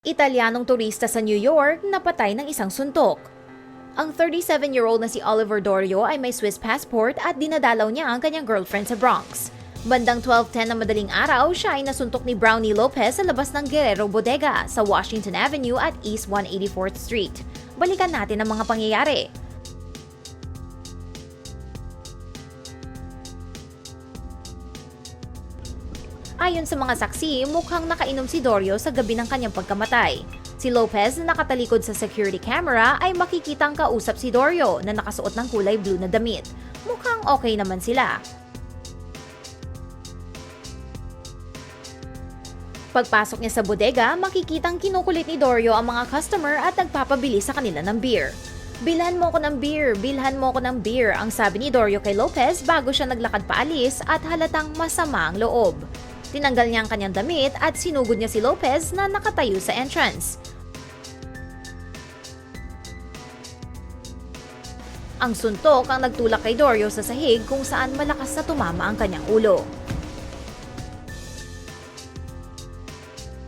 Italianong turista sa New York napatay ng isang suntok. Ang 37-year-old na si Oliver Dorio ay may Swiss passport at dinadalaw niya ang kanyang girlfriend sa Bronx. Bandang 12.10 na madaling araw, siya ay nasuntok ni Brownie Lopez sa labas ng Guerrero Bodega sa Washington Avenue at East 184th Street. Balikan natin ang mga pangyayari. Ayon sa mga saksi, mukhang nakainom si Dorio sa gabi ng kanyang pagkamatay. Si Lopez na nakatalikod sa security camera ay makikitang kausap si Dorio na nakasuot ng kulay blue na damit. Mukhang okay naman sila. Pagpasok niya sa bodega, makikitang kinukulit ni Dorio ang mga customer at nagpapabili sa kanila ng beer. Bilhan mo ko ng beer, bilhan mo ko ng beer, ang sabi ni Dorio kay Lopez bago siya naglakad paalis at halatang masama ang loob. Tinanggal niya ang kanyang damit at sinugod niya si Lopez na nakatayo sa entrance. Ang suntok ang nagtulak kay Dorio sa sahig kung saan malakas na tumama ang kanyang ulo.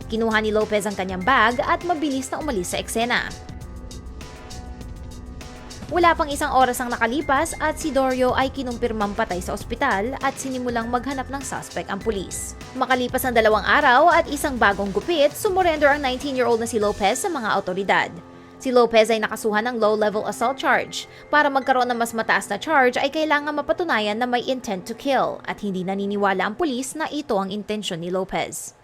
Kinuha ni Lopez ang kanyang bag at mabilis na umalis sa eksena. Wala pang isang oras ang nakalipas at si Dorio ay kinumpirmang patay sa ospital at sinimulang maghanap ng suspect ang pulis. Makalipas ang dalawang araw at isang bagong gupit, sumurrender ang 19-year-old na si Lopez sa mga autoridad. Si Lopez ay nakasuhan ng low-level assault charge. Para magkaroon ng mas mataas na charge ay kailangan mapatunayan na may intent to kill at hindi naniniwala ang pulis na ito ang intensyon ni Lopez.